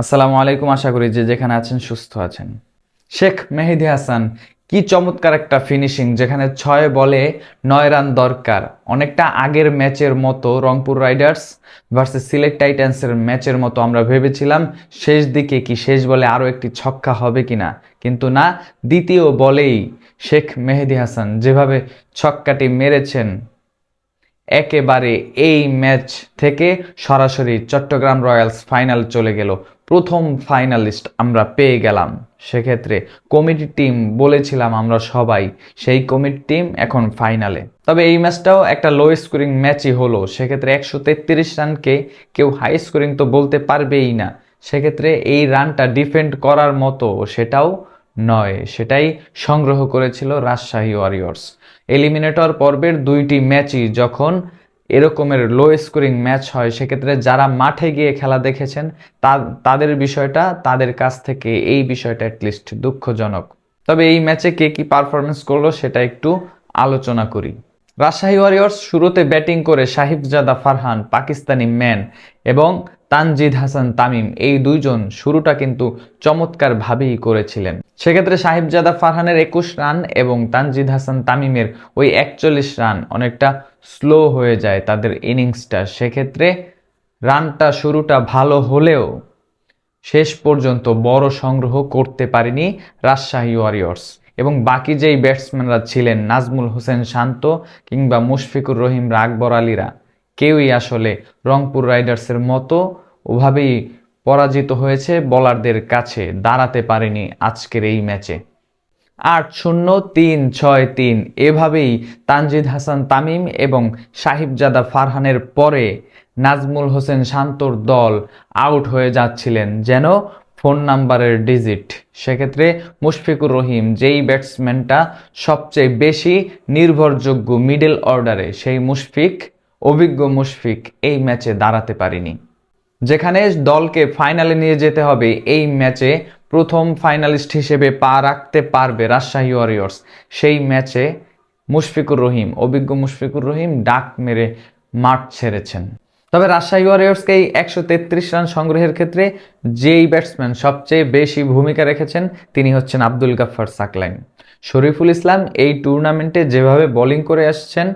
আসসালামু আলাইকুম, আশা করি যে যেখানে আছেন সুস্থ আছেন। শেখ মেহেদি হাসান, কি চমৎকার একটা ফিনিশিং যেখানে ছয় বলে নয় রান দরকার। অনেকটা আগের ম্যাচের মতো রংপুর রাইডার্স ভার্সেস সিলেক্ট টাইটান্সের ম্যাচের মতো আমরা ভেবেছিলাম, শেষ দিকে কি শেষ বলে আরও একটি ছক্কা হবে কিনা? কিন্তু না, দ্বিতীয় বলেই শেখ মেহেদি হাসান যেভাবে ছক্কাটি মেরেছেন একেবারে এই ম্যাচ থেকে সরাসরি চট্টগ্রাম রয়্যালস ফাইনাল চলে গেল। প্রথম ফাইনালিস্ট আমরা পেয়ে গেলাম। সেক্ষেত্রে কমিটি টিম, বলেছিলাম আমরা সবাই, সেই কমিটি টিম এখন ফাইনালে। তবে এই ম্যাচটাও একটা লো স্কোরিং ম্যাচই হলো। সেক্ষেত্রে একশো তেত্রিশ রানকে কেউ হাই স্কোরিং তো বলতে পারবেই না। সেক্ষেত্রে এই রানটা ডিফেন্ড করার মতো সেটাও নয়। সেটাই সংগ্রহ করেছিল রাজশাহী ওয়ারিয়র্স এলিমিনেটর পর্বের দুইটি ম্যাচই যখন এরকমের লো স্কোরিং ম্যাচ হয়, সেক্ষেত্রে যারা মাঠে গিয়ে খেলা দেখেছেন তাদের বিষয়টা, তাদের কাছ থেকে এই বিষয়টা অ্যাটলিস্ট দুঃখজনক। তবে এই ম্যাচে কে কি পারফরমেন্স করল সেটা একটু আলোচনা করি। রাজশাহী ওয়ারিয়র্স শুরুতে ব্যাটিং করে সাহিবজাদা ফারহান, পাকিস্তানি ম্যান এবং তানজিদ হাসান তামিম, এই দুইজন শুরুটা কিন্তু চমৎকারভাবেই করেছিলেন। সেক্ষেত্রে সাহিবজাদা ফারহানের একুশ রান এবং তানজিদ হাসান তামিমের ওই একচল্লিশ রান অনেকটা স্লো হয়ে যায় তাদের ইনিংসটা। সেক্ষেত্রে রানটা শুরুটা ভালো হলেও শেষ পর্যন্ত বড় সংগ্রহ করতে পারেনি রাজশাহী ওয়ারিয়র্স। এবং বাকি যেই ব্যাটসম্যানরা ছিলেন নাজমুল হোসেন শান্ত কিংবা মুশফিকুর রহিম আকবর আলীরা, কেউই আসলে রংপুর রাইডার্সের মতো ওভাবেই পরাজিত হয়েছে বলারদের কাছে, দাঁড়াতে পারেনি আজকের এই ম্যাচে। আট শূন্য, তিন ছয় তিন, এভাবেই তানজিদ হাসান তামিম এবং সাহিবজাদা ফারহানের পরে নাজমুল হোসেন শান্তর দল আউট হয়ে যাচ্ছিলেন যেন ফোন নাম্বারের ডিজিট। সেক্ষেত্রে মুশফিকুর রহিম যেই ব্যাটসম্যানটা সবচেয়ে বেশি নির্ভরযোগ্য মিডল অর্ডারে, সেই মুশফিক, অভিজ্ঞ মুশফিক এই ম্যাচে দাঁড়াতে পারেনি। যেখানে দলকে ফাইনালে নিয়ে যেতে হবে, এই ম্যাচে প্রথম ফাইনালিস্ট হিসেবে পা রাখতে পারবে রাজশাহী ওয়ারিয়র্স। সেই ম্যাচে মুশফিকুর রহিম, অভিজ্ঞ মুশফিকুর রহিম ডাক মেরে মাঠ ছেড়েছেন। তবে রাজশাহী ওয়ারিয়র্সকে এই একশো তেত্রিশ রান সংগ্রহের ক্ষেত্রে যেই ব্যাটসম্যান সবচেয়ে বেশি ভূমিকা রেখেছেন, তিনি হচ্ছেন আব্দুল গাফফার সাকলাইন। শরীফুল ইসলাম এই টুর্নামেন্টে যেভাবে বোলিং করে আসছেন,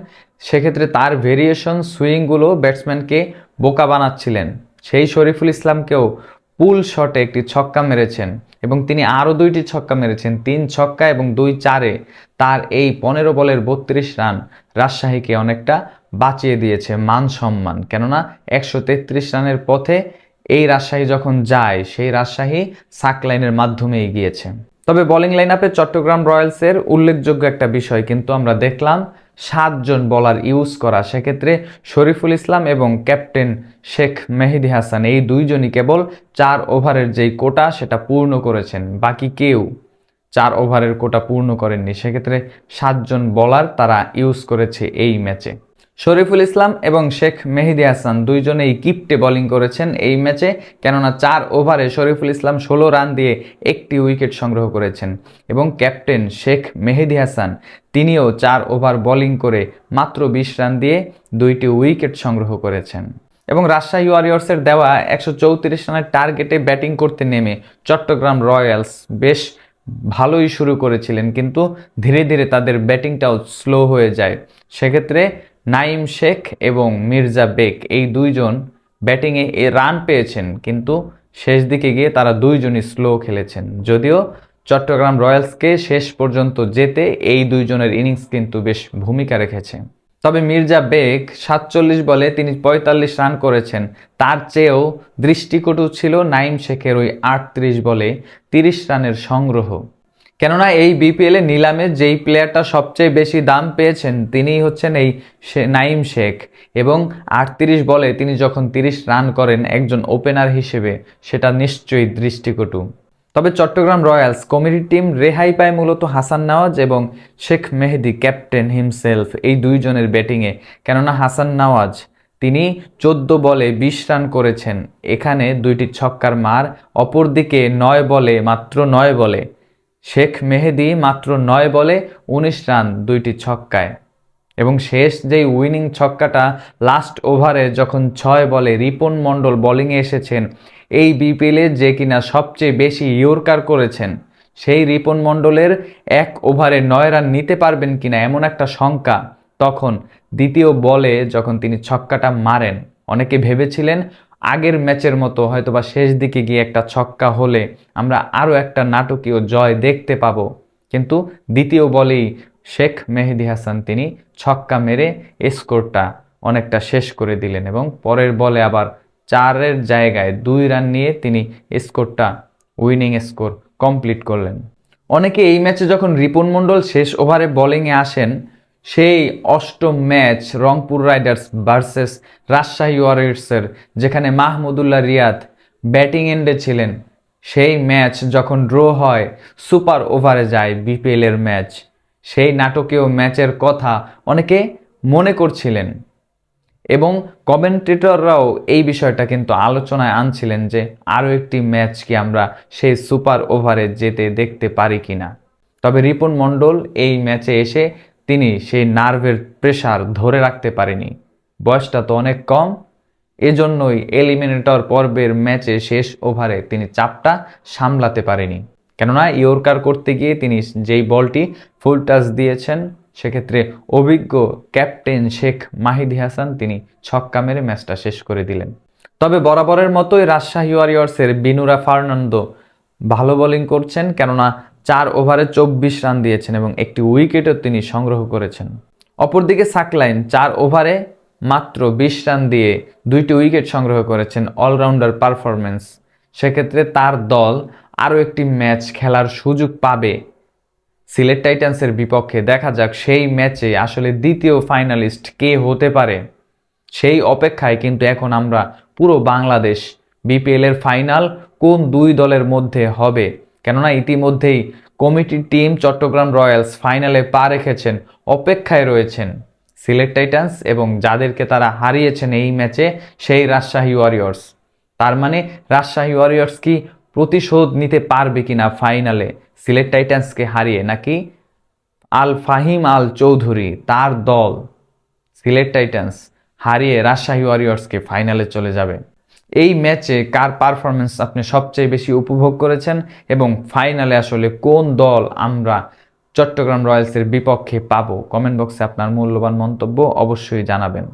সেক্ষেত্রে তার ভেরিয়েশন সুইংগুলো ব্যাটসম্যানকে বোকা বানাচ্ছিলেন। সেই শরীফুল ইসলামকেও পুল শটে একটি ছক্কা মেরেছেন এবং তিনি আরও দুইটি ছক্কা মেরেছেন, তিন ছক্কা এবং দুই চারে। তার এই পনেরো বলের বত্রিশ রান রাজশাহীকে অনেকটা বাঁচিয়ে দিয়েছে মান সম্মান। কেননা একশো তেত্রিশ রানের পথে এই রাজশাহী যখন যায়, সেই রাজশাহী সাকলাইনের মাধ্যমে এগিয়েছে। তবে বোলিং লাইন আপে চট্টগ্রাম রয়্যালসের উল্লেখযোগ্য একটা বিষয় কিন্তু আমরা দেখলাম সাতজন বলার ইউজ করা। সেক্ষেত্রে শরীফুল ইসলাম এবং ক্যাপ্টেন শেখ মেহেদি হাসান, এই দুইজনই কেবল চার ওভারের যেই কোটা সেটা পূর্ণ করেছেন। বাকি কেউ চার ওভারের কোটা পূর্ণ করেননি। সেক্ষেত্রে সাতজন বলার তারা ইউজ করেছে এই ম্যাচে। শরীফুল ইসলাম এবং শেখ মেহেদি হাসান দুইজনেই কিপটে বোলিং করেছেন এই ম্যাচে, কেননা চার ওভারে শরীফুল ইসলাম ষোলো রান দিয়ে একটি উইকেট সংগ্রহ করেছেন এবং ক্যাপ্টেন শেখ মেহেদি হাসান তিনিও চার ওভার বোলিং করে মাত্র বিশ রান দিয়ে দুইটি উইকেট সংগ্রহ করেছেন। এবং রাজশাহী ওয়ারিয়র্সের দেওয়া একশো চৌত্রিশ রানের টার্গেটে ব্যাটিং করতে নেমে চট্টগ্রাম রয়্যালস বেশ ভালোই শুরু করেছিলেন, কিন্তু ধীরে ধীরে তাদের ব্যাটিংটাও স্লো হয়ে যায়। সেক্ষেত্রে নাইম শেখ এবং মির্জা বেক এই দুইজন ব্যাটিংয়ে এ রান পেয়েছেন, কিন্তু শেষ দিকে গিয়ে তারা দুইজনই স্লো খেলেছেন। যদিও চট্টগ্রাম রয়্যালসকে শেষ পর্যন্ত যেতে এই দুইজনের ইনিংস কিন্তু বেশ ভূমিকা রেখেছে। তবে মির্জা বেগ সাতচল্লিশ বলে তিনি পঁয়তাল্লিশ রান করেছেন, তার চেয়েও দৃষ্টিকটু ছিল নাইম শেখের ওই আটত্রিশ বলে তিরিশ রানের সংগ্রহ। কেননা এই বিপিএলে নিলামে যেই প্লেয়ারটা সবচেয়ে বেশি দাম পেয়েছেন, তিনিই হচ্ছেন এই নাইম শেখ। এবং আটত্রিশ বলে তিনি যখন তিরিশ রান করেন একজন ওপেনার হিসেবে, সেটা নিশ্চয়ই দৃষ্টিকটু। তবে চট্টগ্রাম রয়্যালস কমিটি টিম রেহাই পায় মূলত হাসান নওয়াজ এবং শেখ মেহেদি, ক্যাপ্টেন হিমসেলফ এই দুইজনের ব্যাটিংয়ে। কেননা হাসান নওয়াজ, তিনি চোদ্দ বলে বিশ রান করেছেন, এখানে দুইটি ছক্কার মার, অপরদিকে নয় বলে, মাত্র নয় বলে শেখ মেহেদি মাত্র নয় বলে উনিশ রান, দুইটি ছক্কায়। এবং শেষ যেই উইনিং ছক্কাটা লাস্ট ওভারে যখন ছয় বলে রিপন মণ্ডল বোলিংয়ে এসেছেন, এই বিপিএলে যে কিনা সবচেয়ে বেশি ইয়র্কার করেছেন, সেই রিপন মণ্ডলের এক ওভারে নয় রান নিতে পারবেন কিনা এমন একটা শঙ্কা তখন দ্বিতীয় বলে যখন তিনি ছক্কাটা মারেন। অনেকে ভেবেছিলেন আগের ম্যাচের মতো হয়তোবা শেষ দিকে গিয়ে একটা ছক্কা হলে আমরা আরও একটা নাটকীয় জয় দেখতে পাবো। কিন্তু দ্বিতীয় বলেই শেখ মেহেদি হাসান তিনি ছক্কা মেরে স্কোরটা অনেকটা শেষ করে দিলেন এবং পরের বলে আবার চারের জায়গায় দুই রান নিয়ে তিনি স্কোরটা, উইনিং স্কোর কমপ্লিট করলেন। অনেকে এই ম্যাচে যখন রিপন মণ্ডল শেষ ওভারে বোলিংয়ে আসেন সেই অষ্টম match Rangpur riders versus Rajshahi ওয়ারিয়ার্সের, যেখানে মাহমুদুল্লাহ রিয়াদ ব্যাটিং এন্ডে ছিলেন। সেই ম্যাচ যখন ড্র হয়, সুপার ওভারে যায় বিপিএল এর ম্যাচ। সেই নাটকীয় ম্যাচের কথা অনেকে মনে করছিলেন। এবং কমেন্টেটররাও এই বিষয়টা কিন্তু আলোচনায় আনছিলেন যে, আরও একটি ম্যাচ কি আমরা সেই সুপার ওভারে যেতে দেখতে পারি কিনা। তবে রিপন মণ্ডল এই ম্যাচে এসে তিনি সেই নার্ভের প্রেশার ধরে রাখতে পারেনি। বয়সটা তো অনেক কম। এজন্যই এলিমিনেটর পর্বের ম্যাচে শেষ ওভারে তিনি চাপটা সামলাতে পারেনি। কেননা ইয়র্কার করতে গিয়ে তিনি যেই বলটি ফুল টাচ দিয়েছেন, সেক্ষেত্রে অভিজ্ঞ ক্যাপ্টেন শেখ মাহিদি হাসান তিনি ছক্কা মেরে ম্যাচটা শেষ করে দিলেন। তবে বরাবরের মতোই রাজশাহী ওয়ারিয়র্সের বিনুরা ফার্নান্দো ভালো বোলিং করছেন, কেননা চার ওভারে চব্বিশ রান দিয়েছেন এবং একটি উইকেটও তিনি সংগ্রহ করেছেন। অপরদিকে সাকলাইন চার ওভারে মাত্র বিশ রান দিয়ে দুইটি উইকেট সংগ্রহ করেছেন অলরাউন্ডার পারফরমেন্স সেক্ষেত্রে তার দল আরও একটি ম্যাচ খেলার সুযোগ পাবে। সিলেট টাইটান্সের বিপক্ষে দেখা যাক সেই ম্যাচে আসলে দ্বিতীয় ফাইনালিস্ট কে হতে পারে। সেই অপেক্ষায় কিন্তু এখন আমরা পুরো বাংলাদেশ বিপিএলের ফাইনাল কোন দুই দলের মধ্যে হবে কেননা ইতিমধ্যেই কমিটির টিম চট্টগ্রাম রয়্যালস ফাইনালে পা রেখেছেন, অপেক্ষায় রয়েছেন সিলেট টাইটান্স এবং যাদেরকে তারা হারিয়েছেন এই ম্যাচে সেই রাজশাহী ওয়ারিয়র্স। তার মানে রাজশাহী ওয়ারিয়র্স কি প্রতিশোধ নিতে পারবে কিনা ফাইনালে? সিলেট টাইটান্সকে হারিয়ে নাকি আল ফাহিম আল চৌধুরী তার দল সিলেট টাইটান্স হারিয়ে রাজশাহী ওয়ারিয়র্সকে ফাইনালে চলে যাবে? এই ম্যাচে কার পারফরমেন্স আপনি সবচেয়ে বেশি উপভোগ করেছেন এবং ফাইনালে আসলে কোন দল আমরা চট্টগ্রাম রয়্যালসের বিপক্ষে পাবো? কমেন্ট বক্সে আপনার মূল্যবান মন্তব্য অবশ্যই জানাবেন।